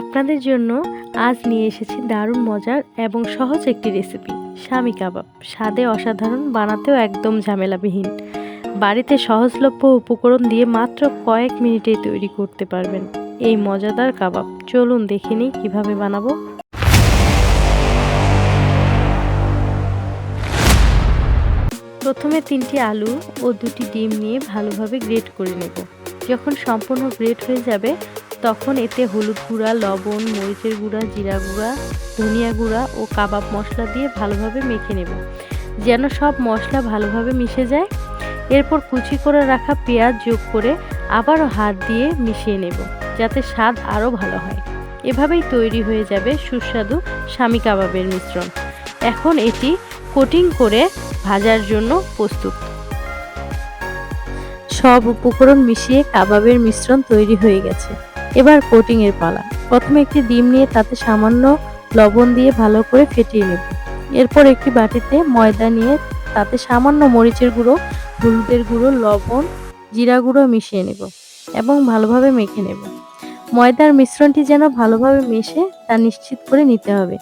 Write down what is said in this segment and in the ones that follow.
আপনাদের জন্য আজ নিয়ে এসেছি দারুণ মজার এবং সহজ একটি রেসিপি স্বামী কাবাব। স্বাদে অসাধারণ, বানাতেও একদম ঝামেলাবিহীন। বাড়িতে সহজলভ্য উপকরণ দিয়ে মাত্র কয়েক মিনিটেই তৈরি করতে পারবেন এই মজাদার কাবাব। চলুন দেখে নিই কীভাবে বানাবো। প্রথমে তিনটি আলু ও দুটি ডিম নিয়ে ভালোভাবে গ্রেট করে নেব। যখন সম্পূর্ণ গ্রেট হয়ে যাবে তখন এতে হলুদ গুঁড়া, লবণ, মরিচের গুঁড়া, জিরা গুঁড়া, ধনিয়া গুঁড়া ও কাবাব মশলা দিয়ে ভালোভাবে মেখে নেব। যেন সব মশলা ভালোভাবে মিশে যায়। এরপর কুচি করে রাখা পেঁয়াজ যোগ করে আবারও হাত দিয়ে মিশিয়ে নেব, যাতে স্বাদ আরও ভালো হয়। এভাবেই তৈরি হয়ে যাবে সুস্বাদু স্বামী কাবাবের মিশ্রণ। এখন এটি কোটিং করে ভাজার জন্য প্রস্তুত। সব উপকরণ মিশিয়ে কাবাবের মিশ্রণ তৈরি হয়ে গেছে। এবার কোটিংয়ের পালা। প্রথমে একটি ডিম নিয়ে তাতে সামান্য লবণ দিয়ে ভালো করে ফেটিয়ে নেব। এরপর একটি বাটিতে ময়দা নিয়ে তাতে সামান্য মরিচের গুঁড়ো, হলুদের গুঁড়ো, লবণ, জিরা গুঁড়ো মিশিয়ে নেব এবং ভালোভাবে মেখে নেব। ময়দার মিশ্রণটি যেন ভালোভাবে মেশে তা নিশ্চিত করে নিতে হবে।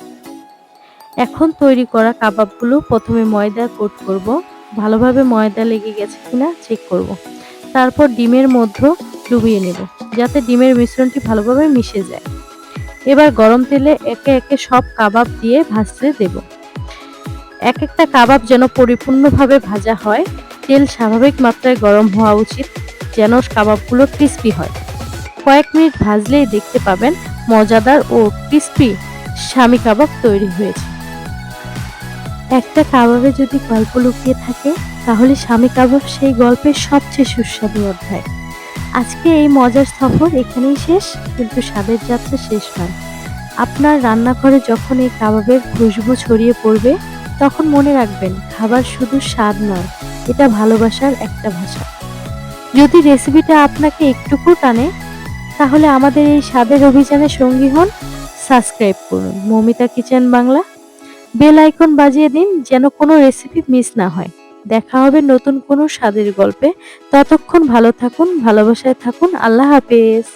এখন তৈরি করা কাবাবগুলো প্রথমে ময়দা কোট করব। ভালোভাবে ময়দা লেগে গেছে কিনা চেক করব। তারপর ডিমের মধ্যে ডুবিয়ে নেব। যাতে ডিমের মিশ্রণটি ভালোভাবে মিশে যায়। এবার গরম তেলে একে একে সব কাবাব দিয়ে ভাজতে দেব। এক একটা কাবাব যেন পরিপূর্ণভাবে ভাজা হয়, তেল স্বাভাবিক মাত্রায় গরম হওয়া উচিত যেন কাবাবগুলো ক্রিস্পি হয়। কয়েক মিনিট ভাজলেই দেখতে পাবেন মজাদার ও ক্রিস্পি স্বামী কাবাব তৈরি হয়েছে। একটা কাবাবে যদি গল্প লুকিয়ে থাকে, তাহলে স্বামী কাবাব সেই গল্পের সবচেয়ে সুস্বাদু অধ্যায়। আজকে এই মজার সফর এখানেই শেষ, কিন্তু স্বাদের যাত্রা শেষ নয় আপনার রান্নাঘরে যখন এই কাবাবের খুশবু ছড়িয়ে পড়বে, তখন মনে রাখবেন, খাবার শুধু স্বাদ নয়, এটা ভালোবাসার একটা ভাষা। যদি রেসিপিটা আপনাকে একটুকু টানে, তাহলে আমাদের এই স্বাদের অভিযানে সঙ্গী হন, সাবস্ক্রাইব করুন Mamita kitchen Bangla. Bell icon বাজিয়ে দিন, যেন কোনো রেসিপি মিস না হয়। দেখা হবে নতুন কোনো স্বাদের গল্পে। ততক্ষণ ভালো থাকুন ভালোবাসায় থাকুন। আল্লাহ হাফেজ।